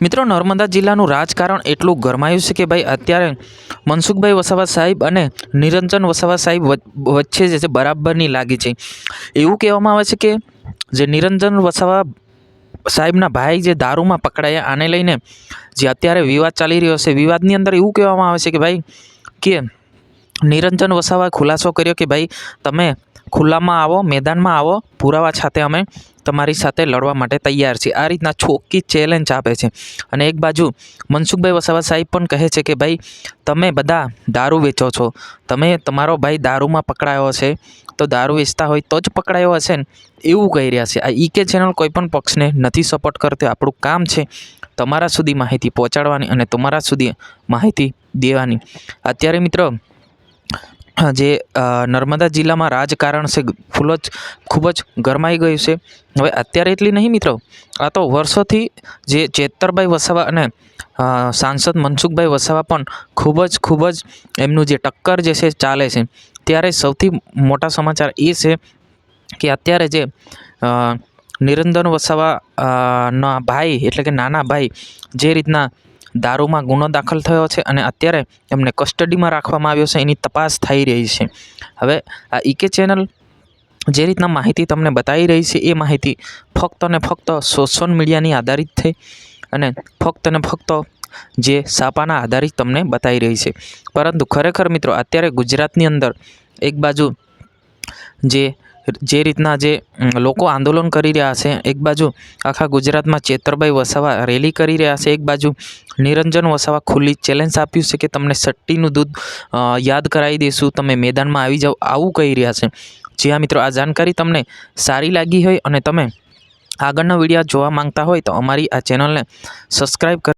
મિત્રો, નર્મદા જિલ્લાનું રાજકારણ એટલું ગરમાયું છે કે ભાઈ, અત્યારે મનસુખભાઈ વસાવા સાહેબ અને નિરંજન વસાવા સાહેબ વચ્ચે જે છે બરાબરની લાગી છે. એવું કહેવામાં આવે છે કે જે નિરંજન વસાવા સાહેબના ભાઈ જે દારૂમાં પકડાયા, આને લઈને જે અત્યારે વિવાદ ચાલી રહ્યો છે, વિવાદની અંદર એવું કહેવામાં આવે છે કે ભાઈ, કે નિરંજન વસાવા ખુલાસો કર્યો કે ભાઈ, તમે ખુલ્લામાં આવો, મેદાનમાં આવો, પુરાવા સાથે અમે તમારી સાથે લડવા માટે તૈયાર છીએ. આ રીતના ચોખ્ખી ચેલેન્જ આપે છે. અને એક બાજુ મનસુખભાઈ વસાવા સાહેબ પણ કહે છે કે, ભાઈ, તમે બધા દારૂ વેચો છો. તમે તમારો ભાઈ દારૂમાં પકડાયો છે તો દારૂ વેચતા હોય તો જ પકડાયો હશે ને? એવું કહી રહ્યા છે. આ ઈકે ચેનલ કોઈ પણ પક્ષને નથી સપોર્ટ કરતી. આપણું કામ છે તમારા સુધી માહિતી પહોંચાડવાની અને તમારા સુધી માહિતી દેવાની. અત્યારે મિત્રો જે નર્મદા જિલ્લામાં રાજકારણ છે, ફૂલ જ, ખૂબ જ ગરમાઈ ગયું છે. હવે અત્યારે એટલી નહીં મિત્રો. આ તો વર્ષોથી જે ચેતરભાઈ વસાવા અને સાંસદ મનસુખભાઈ વસાવા પણ ખૂબ જ ખૂબ જ એમનું જે ટક્કર જે છે, ચાલે છે. ત્યારે સૌથી મોટા સમાચાર એ છે કે અત્યારે જે નિરંજન વસાવાના ભાઈ, એટલે કે નાના ભાઈ, જે રીતના દારૂમાં ગુનો દાખલ થયો છે અને અત્યારે એમને કસ્ટડીમાં રાખવામાં આવ્યો છે, એની તપાસ થઈ રહી છે. હવે આ ઈકે ચેનલ જે રીતના માહિતી તમને બતાવી રહી છે, એ માહિતી ફક્ત અને ફક્ત સોશિયલ મીડિયાની આધારિત થઈ અને ફક્ત અને ફક્ત જે સાપાના આધારિત તમને બતાવી રહી છે. પરંતુ ખરેખર મિત્રો, અત્યારે ગુજરાતની અંદર એક બાજુ જે જે રીતના જે લોકો આંદોલન કરી રહ્યા છે, એક બાજુ આખા ગુજરાતમાં ચેતરભાઈ વસાવા રેલી કરી રહ્યા છે, એક બાજુ નિરંજન વસાવા ખુલ્લી ચેલેન્જ આપ્યું છે કે તમને સટ્ટીનું દૂધ યાદ કરાવી દઈશું તમે મેદાનમાં આવી જાઓ, આવું કહી રહ્યા છે. જી હા મિત્રો, આ જાણકારી તમને સારી લાગી હોય અને તમે આગળના વીડિયો જોવા માંગતા હોય તો અમારી આ ચેનલને સબસ્ક્રાઈબ કર